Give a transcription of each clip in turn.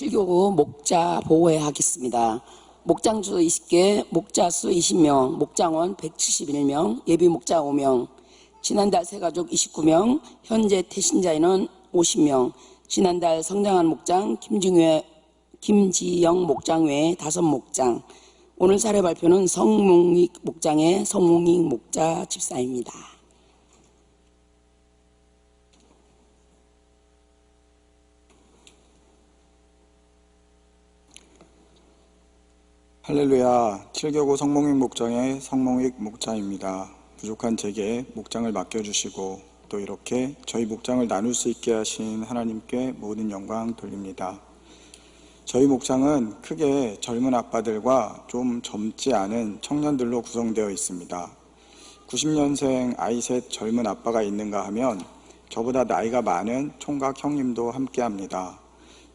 7교구 목자 보호회 하겠습니다. 목장주 20개, 목자수 20명, 목장원 171명, 예비 목자 5명, 지난달 새가족 29명, 현재 태신자인은 50명, 지난달 성장한 목장 김중회, 김지영 목장 외에 5목장, 오늘 사례 발표는 성몽익 목장의 성몽익 목자 집사입니다. 할렐루야, 7교구 성몽익 목장의 성몽익 목장입니다. 부족한 제게 목장을 맡겨주시고 또 이렇게 저희 목장을 나눌 수 있게 하신 하나님께 모든 영광 돌립니다. 저희 목장은 크게 젊은 아빠들과 좀 젊지 않은 청년들로 구성되어 있습니다. 90년생 아이 셋 젊은 아빠가 있는가 하면 저보다 나이가 많은 총각 형님도 함께 합니다.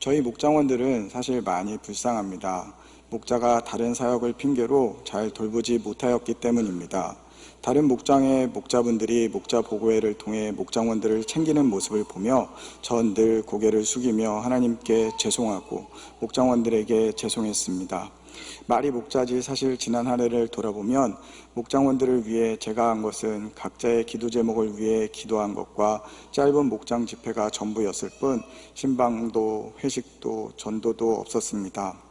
저희 목장원들은 사실 많이 불쌍합니다. 목자가 다른 사역을 핑계로 잘 돌보지 못하였기 때문입니다. 다른 목장의 목자분들이 목자 보고회를 통해 목장원들을 챙기는 모습을 보며 전 늘 고개를 숙이며 하나님께 죄송하고 목장원들에게 죄송했습니다. 말이 목자지 사실 지난 한 해를 돌아보면 목장원들을 위해 제가 한 것은 각자의 기도 제목을 위해 기도한 것과 짧은 목장 집회가 전부였을 뿐 신방도 회식도 전도도 없었습니다.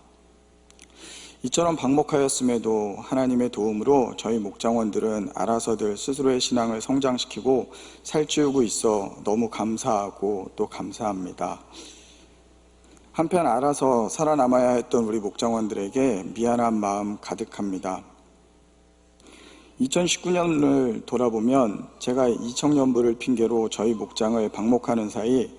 이처럼 방목하였음에도 하나님의 도움으로 저희 목장원들은 알아서들 스스로의 신앙을 성장시키고 살찌우고 있어 너무 감사하고 또 감사합니다. 한편 알아서 살아남아야 했던 우리 목장원들에게 미안한 마음 가득합니다. 2019년을 돌아보면 제가 이청년부를 핑계로 저희 목장을 방목하는 사이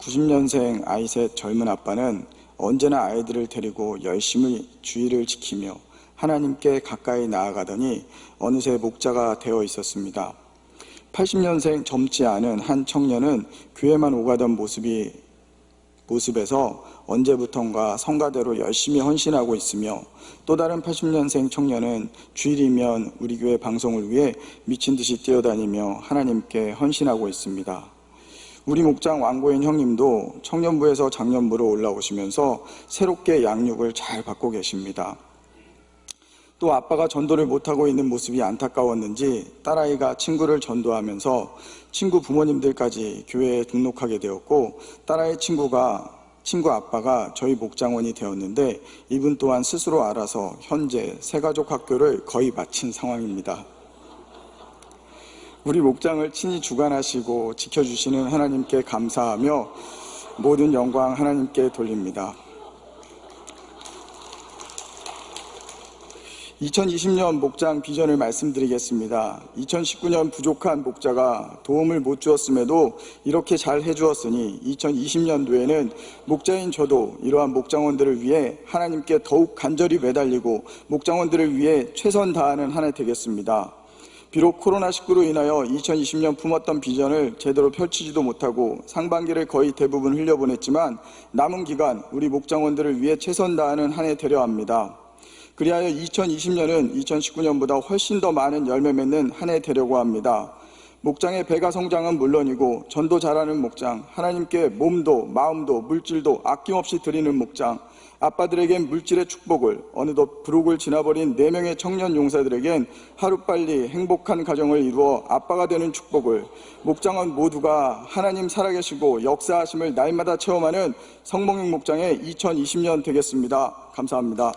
90년생 아이 셋 젊은 아빠는 언제나 아이들을 데리고 열심히 주의를 지키며 하나님께 가까이 나아가더니 어느새 목자가 되어 있었습니다. 80년생 젊지 않은 한 청년은 교회만 오가던 모습이 모습에서 언제부턴가 성가대로 열심히 헌신하고 있으며 또 다른 80년생 청년은 주일이면 우리 교회 방송을 위해 미친 듯이 뛰어다니며 하나님께 헌신하고 있습니다. 우리 목장 왕고인 형님도 청년부에서 장년부로 올라오시면서 새롭게 양육을 잘 받고 계십니다. 또 아빠가 전도를 못하고 있는 모습이 안타까웠는지 딸아이가 친구를 전도하면서 친구 부모님들까지 교회에 등록하게 되었고 딸아이 친구가 친구 아빠가 저희 목장원이 되었는데 이분 또한 스스로 알아서 현재 새가족 학교를 거의 마친 상황입니다. 우리 목장을 친히 주관하시고 지켜주시는 하나님께 감사하며 모든 영광 하나님께 돌립니다. 2020년 목장 비전을 말씀드리겠습니다. 2019년 부족한 목자가 도움을 못 주었음에도 이렇게 잘 해주었으니 2020년도에는 목자인 저도 이러한 목장원들을 위해 하나님께 더욱 간절히 매달리고 목장원들을 위해 최선 다하는 한 해 되겠습니다. 비록 코로나19로 인하여 2020년 품었던 비전을 제대로 펼치지도 못하고 상반기를 거의 대부분 흘려보냈지만 남은 기간 우리 목장원들을 위해 최선 다하는 한 해 되려 합니다. 그리하여 2020년은 2019년보다 훨씬 더 많은 열매 맺는 한 해 되려고 합니다. 목장의 배가 성장은 물론이고 전도 잘하는 목장, 하나님께 몸도 마음도 물질도 아낌없이 드리는 목장, 아빠들에겐 물질의 축복을 어느덧 부록을 지나버린 네명의 청년 용사들에겐 하루빨리 행복한 가정을 이루어 아빠가 되는 축복을 목장원 모두가 하나님 살아계시고 역사하심을 날마다 체험하는 성몽익 목장의 2020년 되겠습니다. 감사합니다.